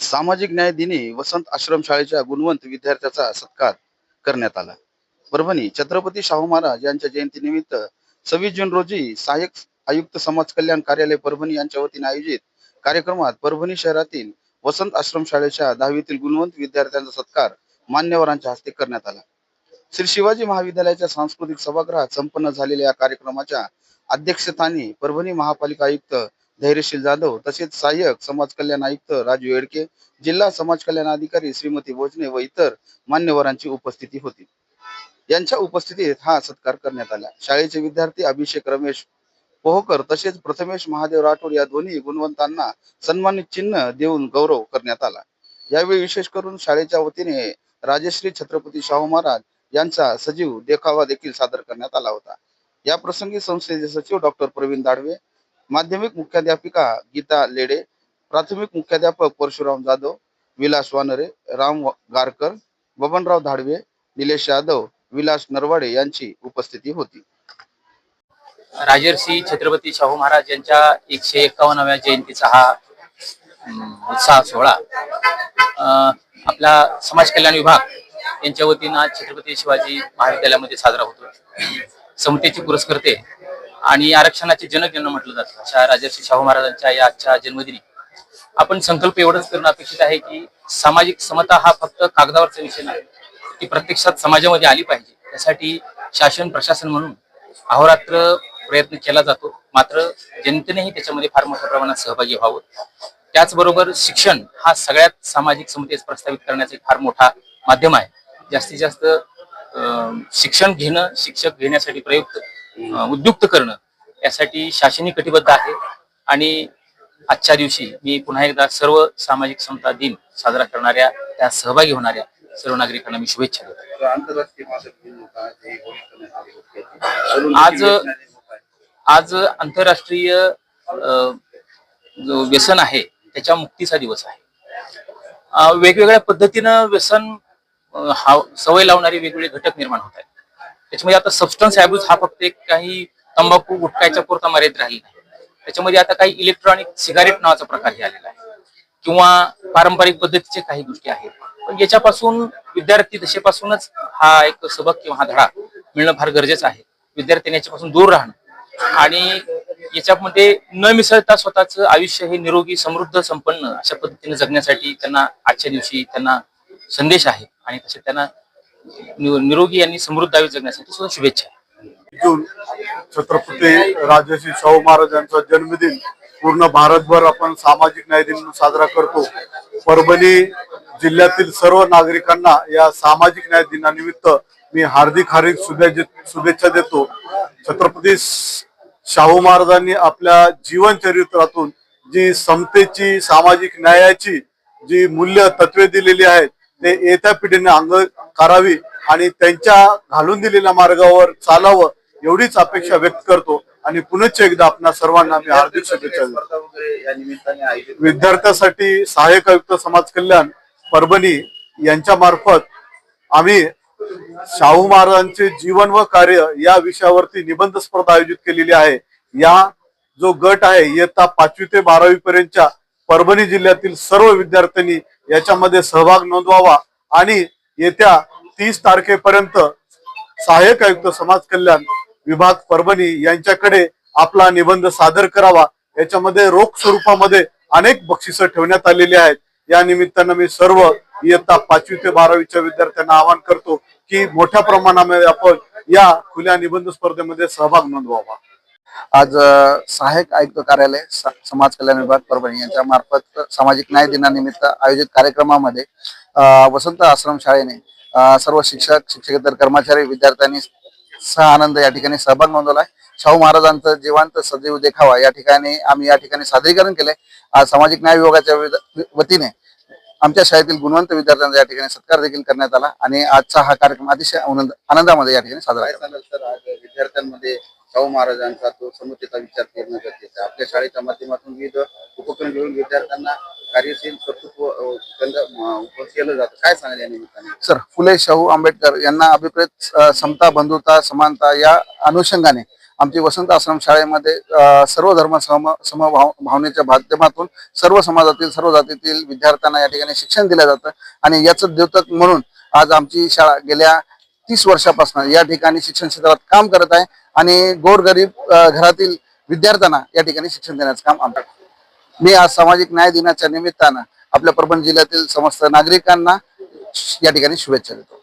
सामाजिक न्याय दिनी वसंत आश्रम शाळेच्या गुणवंत विद्यार्थ्याचा सत्कार करण्यात आला. परभणी छत्रपती शाहू महाराज यांच्या जयंतीनिमित्त सव्वीस जून रोजी सहाय्यक आयुक्त समाज कल्याण कार्यालय परभणी यांच्या वतीने आयोजित कार्यक्रमात परभणी शहरातील वसंत आश्रम शाळेच्या दहावीतील गुणवंत विद्यार्थ्यांचा सत्कार मान्यवरांच्या हस्ते करण्यात आला. श्री शिवाजी महाविद्यालयाच्या सांस्कृतिक सभागृहात संपन्न झालेल्या या कार्यक्रमाच्या अध्यक्षस्थानी परभणी महापालिका आयुक्त धैर्यशील जाधव तसेच सहाय्यक समाज कल्याण आयुक्त राजू येडके जिल्हा समाज कल्याण अधिकारी श्रीमती भोजने व इतर मान्यवरांची उपस्थिती होती. यांच्या उपस्थितीत हा सत्कार करण्यात आला. शाळेचे विद्यार्थी अभिषेक रमेश पोहकर तसेच प्रथमेश महादेव राठोड या दोन्ही गुणवंतांना सन्मानित चिन्ह देऊन गौरव करण्यात आला. यावेळी विशेष करून शाळेच्या वतीने राजश्री छत्रपती शाहू महाराज यांचा सजीव देखावा देखील सादर करण्यात आला होता. या प्रसंगी संस्थेचे सचिव डॉक्टर प्रवीण दाडवे माध्यमिक मुख्याध्यापिका गीता लेडे प्राथमिक मुख्याध्यापक परशुराम जाधव विलास वानरे राम गारकर बबनराव धाडवे निलेश यादव विलास नरवाडे यांची उपस्थिती होती. राजर्षी छत्रपती शाहू महाराज यांच्या एकशे एकावन्नाव्या जयंतीचा हा उत्साह सोहळा. अं, आपला समाज कल्याण विभाग यांच्या वतीनं आज छत्रपती शिवाजी महाविद्यालयामध्ये साजरा होतो समतेचे पुरस्कर्ते आणि आरक्षणाचे जनक यांना म्हटलं जातं. अशा राजर्षी शाहू महाराजांच्या या आजच्या जन्मदिनी. आपण संकल्प एवढंच करणं अपेक्षित आहे की सामाजिक समता हा फक्त कागदावरचा विषय नाही ती प्रत्यक्षात समाजामध्ये आली पाहिजे. त्यासाठी शासन प्रशासन म्हणून अहोरात्र प्रयत्न केला जातो. मात्र जनतेनेही त्याच्यामध्ये फार मोठ्या प्रमाणात सहभागी व्हावं. त्याचबरोबर शिक्षण हा सगळ्यात सामाजिक समतेस प्रस्थापित करण्याचा एक फार मोठा माध्यम आहे. जास्तीत जास्त शिक्षण घेणं शिक्षक घेण्यासाठी प्रयुक्त उद्युक्त करणं यासाठी शासनही कटिबद्ध आहे. आणि आजच्या दिवशी मी पुन्हा एकदा सर्व सामाजिक समता दिन साजरा करणाऱ्या त्या सहभागी होणाऱ्या सर्व नागरिकांना मी शुभेच्छा देतो. आज आज आंतरराष्ट्रीय जो व्यसन आहे त्याच्या मुक्तीचा दिवस आहे. वेगवेगळ्या पद्धतीनं व्यसन हा सवय लावणारे वेगवेगळे घटक निर्माण होत आहेत. त्याच्यामध्ये आता सबस्टन्स अब्यूज हा फक्त एक काही तंबाखू गुटखाच्या पुरता मर्यादित राहिला नाही. त्याच्यामध्ये आता काही इलेक्ट्रॉनिक सिगारेट नावाचा प्रकार हे आलेला आहे. किंवा पारंपरिक पद्धतीचे काही गोष्टी आहेत. पण याच्यापासून विद्यार्थी दशेपासूनच हा एक सबक किंवा हा धडा मिळणं फार गरजेचं आहे. विद्यार्थ्यांनी याच्यापासून दूर राहणं. आणि याच्यामध्ये न मिसळता स्वतःच आयुष्य हे निरोगी समृद्ध संपन्न अशा पद्धतीने जगण्यासाठी त्यांना आजच्या दिवशी त्यांना संदेश आहे आणि तसे त्यांना निरोगी आणि समृद्ध जगण्यासाठी सुद्धा शुभेच्छा. जून छत्रपती राजर्षी शाहू महाराजांचा जन्मदिन पूर्ण भारतभर आपण सामाजिक न्याय दिन म्हणून साजरा करतो. परभणी जिल्ह्यातील सर्व नागरिकांना या सामाजिक न्याय दिनानिमित्त मी हार्दिक हार्दिक शुभेच्छा शुभेच्छा देतो. छत्रपती शाहू महाराजांनी आपल्या जीवन चरित्रातून जी समतेची सामाजिक न्यायाची जी मूल्य तत्वे दिलेली आहेत ते येत्या पिढीने अंग करावी आणि त्यांच्या घालून दिलेल्या मार्गावर चालावं एवढीच अपेक्षा व्यक्त करतो. आणि पुनश्च एकदा आपणा सर्वांना मी हार्दिक शुभेच्छा देतो. विद्यार्थ्यासाठी सहाय्यक आयुक्त समाज कल्याण परभणी यांच्या मार्फत आम्ही शाहू महाराजांचे जीवन व कार्य या विषयावरती निबंध स्पर्धा आयोजित केलेली आहे. या जो गट आहे इयत्ता पाचवी ते बारावी पर्यंतच्या परभणी जिल्ह्यातील सर्व विद्यार्थ्यांनी याच्यामध्ये सहभाग नोंदवावा आणि येत्या तीस तारखेपर्यंत सहाय्यक आयुक्त समाज कल्याण विभाग परभणी यांच्याकडे आपला निबंध सादर करावा. याच्यामध्ये रोख स्वरूपामध्ये अनेक बक्षिसं ठेवण्यात आलेली आहेत. या निमित्तानं मी सर्व इयत्ता पाचवी ते बारावीच्या विद्यार्थ्यांना आवाहन करतो की मोठ्या प्रमाणामध्ये आपण या खुल्या निबंध स्पर्धेमध्ये सहभाग नोंदवावा. आज अ, सहाय्यक आयुक्त कार्यालय समाज कल्याण विभाग परभणी यांच्या मार्फत सामाजिक न्याय दिनानिमित्त आयोजित कार्यक्रमामध्ये वसंत आश्रम शाळेने सर्व शिक्षक शिक्षकेतर कर्मचारी विद्यार्थ्यांनी सह आनंद या ठिकाणी सहभाग नोंदवलाय. शाहू महाराजांचं जिवंत सजीव देखावा या ठिकाणी आम्ही या ठिकाणी सादरीकरण केले आज सामाजिक न्याय विभागाच्या वतीने आमच्या शाळेतील गुणवंत विद्यार्थ्यांचा या ठिकाणी सत्कार देखील करण्यात आला आणि आजचा हा कार्यक्रम अतिशय आनंद आनंदामध्ये या ठिकाणी साजरा केला. विद्यार्थ्यांमध्ये शाहू महाराजांचा तो समतेचा विचार करणं गरजेचं आहे. आपल्या शाळेच्या माध्यमातून विविध उपक्रम घेऊन विद्यार्थ्यांना कार्यशील कर्तृत्व केलं जातं. काय सांगाल या निमित्ताने? सर फुले शाहू आंबेडकर यांना अभिप्रेत समता बंधुता समानता या अनुषंगाने आमची वसंत आश्रम शाळेमध्ये सर्व धर्म सम समभाव भावनेच्या माध्यमातून सर्व समाजातील सर्व जातीतील विद्यार्थ्यांना या ठिकाणी शिक्षण दिलं जातं. आणि याचं द्योतक म्हणून आज आमची शाळा गेल्या तीस वर्षापासून या ठिकाणी शिक्षण क्षेत्रात काम करत आहे. आणि गोरगरीब घरातील विद्यार्थ्यांना या ठिकाणी शिक्षण देण्याचं काम आमचं मी आज सामाजिक न्याय दिनाच्या निमित्तानं आपल्या परभणी जिल्ह्यातील समस्त नागरिकांना या ठिकाणी शुभेच्छा देतो.